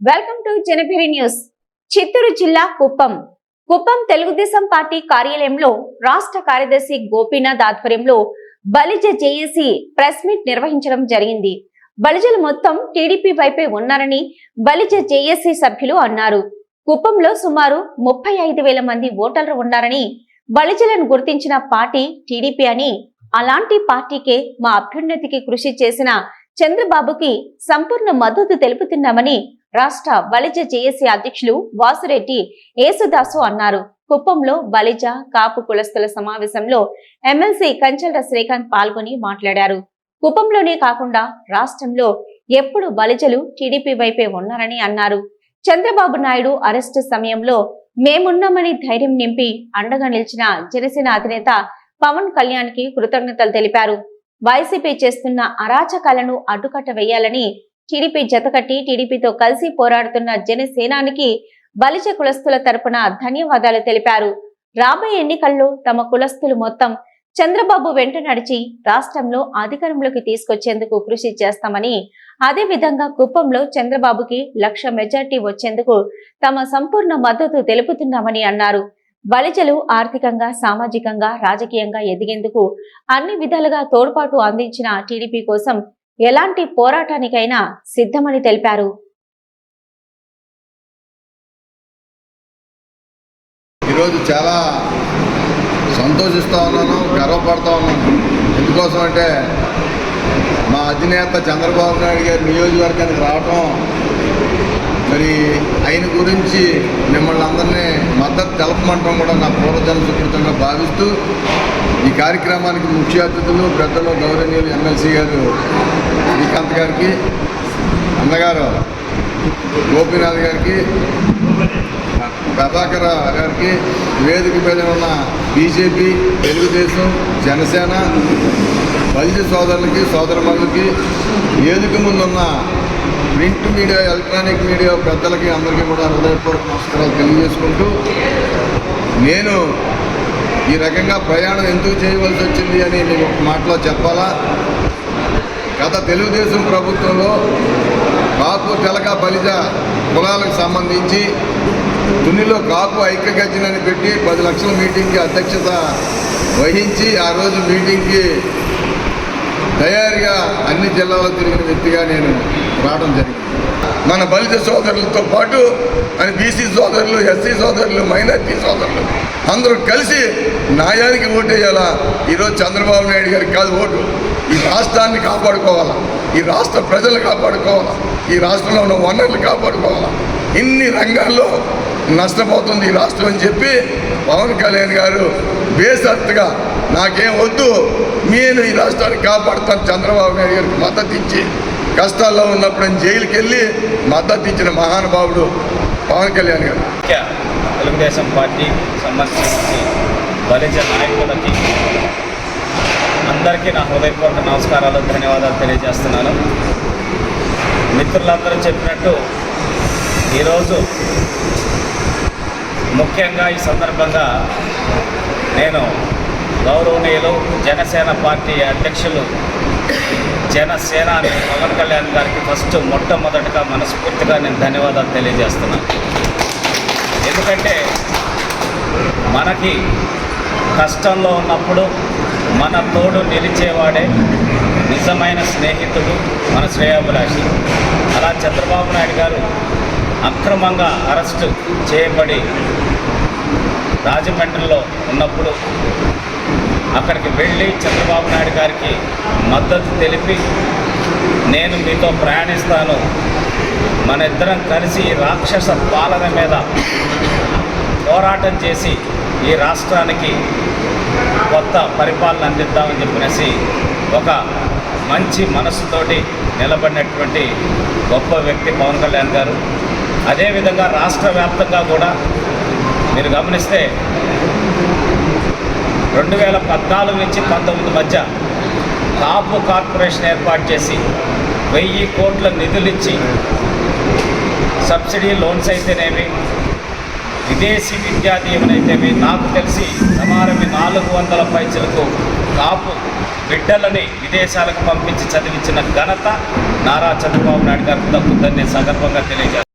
Welcome to Janapiri news. Chittoor జిల్లా Kuppam. Kuppam Telugu Desam party కార్యాలయంలో రాష్ట్ర కార్యదర్శి గోపీనాథ్ ఆధ్వర్యంలో బలిజ జేఏసీ ప్రెస్ మీట్ నిర్వహించడం జరిగింది. బలిజలు మొత్తం టీడీపీ వైపే ఉన్నారని బలిజ జేఏసీ సభ్యులు అన్నారు. కుప్పంలో సుమారు ముప్పై ఐదు వేల మంది ఓటర్లు ఉన్నారని బలిజలను గుర్తించిన పార్టీ టీడీపీ అని అలాంటి పార్టీకే మా అభ్యున్నతికి కృషి చేసిన చంద్రబాబుకి సంపూర్ణ మద్దతు తెలుపుతున్నామని రాష్ట్ర బలిజ జేఏసీ అధ్యక్షులు వాసురెడ్డి యేసుదాసు అన్నారు. కుప్పంలో బలిజ కాపు కులస్తుల సమావేశంలో ఎమ్మెల్సీ కంచల శ్రీకాంత్ పాల్గొని మాట్లాడారు. కుప్పంలోనే కాకుండా రాష్ట్రంలో ఎప్పుడు బలిజలు టీడీపీ వైపే ఉన్నారని అన్నారు. చంద్రబాబు నాయుడు అరెస్టు సమయంలో మేమున్నామని ధైర్యం నింపి అండగా నిలిచిన జనసేన అధినేత పవన్ కళ్యాణ్కి కృతజ్ఞతలు తెలిపారు. వైసీపీ చేస్తున్న అరాచకాలను అడ్డుకట్ట వేయాలని టీడీపీ జతకట్టి టీడీపీతో కలిసి పోరాడుతున్న జనసేనానికి బలిజ కులస్తుల తరపున ధన్యవాదాలు తెలిపారు. రాబోయే ఎన్నికల్లో తమ కులస్తులు మొత్తం చంద్రబాబు వెంట నడిచి రాష్ట్రంలో అధికారంలోకి తీసుకొచ్చేందుకు కృషి చేస్తామని అదే విధంగా కుప్పంలో చంద్రబాబుకి లక్ష మెజార్టీ వచ్చేందుకు తమ సంపూర్ణ మద్దతు తెలుపుతున్నామని అన్నారు. బలిజలు ఆర్థికంగా సామాజికంగా రాజకీయంగా ఎదిగేందుకు అన్ని విధాలుగా తోడ్పాటు అందించిన టీడీపీ కోసం ఎలాంటి పోరాటానికైనా సిద్ధమని తెలిపారు. ఈరోజు చాలా సంతోషిస్తూ ఉన్నాను గర్వపడుతూ ఉన్నాను. ఎందుకోసం అంటే మా అధినేత చంద్రబాబు నాయుడు గారి నియోజకవర్గానికి రావటం మరి ఆయన గురించి మిమ్మల్ని అందరినీ మద్దతు తెలపమంటాం కూడా నా పూర్వజన్మ సుకృతంగా భావిస్తూ ఈ కార్యక్రమానికి ముఖ్య అతిథులు పెద్దలు గౌరవనీయులు ఎమ్మెల్సీ గారు శ్రీకాంత్ గారికి అన్నగారు గోపీనాథ్ గారికి ప్రభాకర్ గారికి వేదిక మీద ఉన్న బీజేపీ తెలుగుదేశం జనసేన బలిజ సోదరులకి సోదరమణులకి వేదిక ముందున్న ప్రింట్ మీడియా ఎలక్ట్రానిక్ మీడియా పెద్దలకి అందరికీ కూడా హృదయపూర్వక నమస్కారాలు తెలియజేసుకుంటూ నేను ఈ రకంగా ప్రయాణం ఎందుకు చేయవలసి వచ్చింది అని నేను ఒక మాటలో చెప్పాలా? గత తెలుగుదేశం ప్రభుత్వంలో కాపు తెలక బలిజ కులాలకు సంబంధించి తునిలో కాపు ఐక్యగర్జనని పెట్టి పది లక్షల మీటింగ్కి అధ్యక్షత వహించి ఆ రోజు మీటింగ్కి తయారుగా అన్ని జిల్లాలో తిరిగిన వ్యక్తిగా నేను రావడం జరిగింది. మన బలిత సోదరులతో పాటు అని బీసీ సోదరులు ఎస్సీ సోదరులు మైనార్టీ సోదరులు అందరూ కలిసి న్యాయానికి ఓటేయాలా ఈరోజు చంద్రబాబు నాయుడు గారికి కాదు ఓటు. ఈ రాష్ట్రాన్ని కాపాడుకోవాలా? ఈ రాష్ట్ర ప్రజలు కాపాడుకోవాలా? ఈ రాష్ట్రంలో ఉన్న వనరులు కాపాడుకోవాలా? ఇన్ని రంగాల్లో నష్టపోతుంది ఈ రాష్ట్రం అని చెప్పి పవన్ కళ్యాణ్ గారు బేసత్తుగా నాకేం వద్దు. నేను ఈ రాష్ట్రాన్ని కాపాడుతాను. చంద్రబాబు నాయుడు గారికి మద్దతు ఇచ్చి కష్టాల్లో ఉన్నప్పుడు ఆయన జైలుకి వెళ్ళి మద్దతు ఇచ్చిన మహానుభావుడు పవన్ కళ్యాణ్ గారు. ముఖ్య తెలుగుదేశం పార్టీ సంబంధించి బలిజ నాయకులకి అందరికీ నా హృదయపూర్వక నమస్కారాలు ధన్యవాదాలు తెలియజేస్తున్నాను. మిత్రులందరూ చెప్పినట్టు ఈరోజు ముఖ్యంగా ఈ సందర్భంగా నేను గౌరవనీయులు జనసేన పార్టీ అధ్యక్షులు జనసేనాని పవన్ కళ్యాణ్ గారికి ఫస్ట్ మొట్టమొదటిగా మనస్ఫూర్తిగా నేను ధన్యవాదాలు తెలియజేస్తున్నాను. ఎందుకంటే మనకి కష్టంలో ఉన్నప్పుడు మన తోడు నిలిచేవాడే నిజమైన స్నేహితుడు మన శ్రేయాభిలాషి. అలా చంద్రబాబు నాయుడు గారు అక్రమంగా అరెస్టు చేయబడి రాజమండ్రిలో ఉన్నప్పుడు అక్కడికి వెళ్ళి చంద్రబాబు నాయుడు గారికి మద్దతు తెలిపి నేను మీతో ప్రయాణిస్తాను. మన ఇద్దరం కలిసి రాక్షస పాలన మీద పోరాటం చేసి ఈ రాష్ట్రానికి కొత్త పరిపాలన అందిద్దామని చెప్పినేసి ఒక మంచి మనసుతోటి నిలబడినటువంటి గొప్ప వ్యక్తి పవన్ కళ్యాణ్ గారు. అదేవిధంగా రాష్ట్ర వ్యాప్తంగా కూడా మీరు గమనిస్తే రెండు వేల పద్నాలుగు నుంచి పంతొమ్మిది మధ్య కాపు కార్పొరేషన్ ఏర్పాటు చేసి వెయ్యి కోట్ల నిధులిచ్చి సబ్సిడీ లోన్స్ అయితేనేమి విదేశీ విద్యా దీవెనైతేమి నాకు తెలిసి సుమారు నాలుగు వందల పైసలకు కాపు బిడ్డలని విదేశాలకు పంపించి చదివించిన ఘనత నారా చంద్రబాబు నాయుడు గారికి దక్కుతుందని సందర్భంగా తెలియజేస్తాను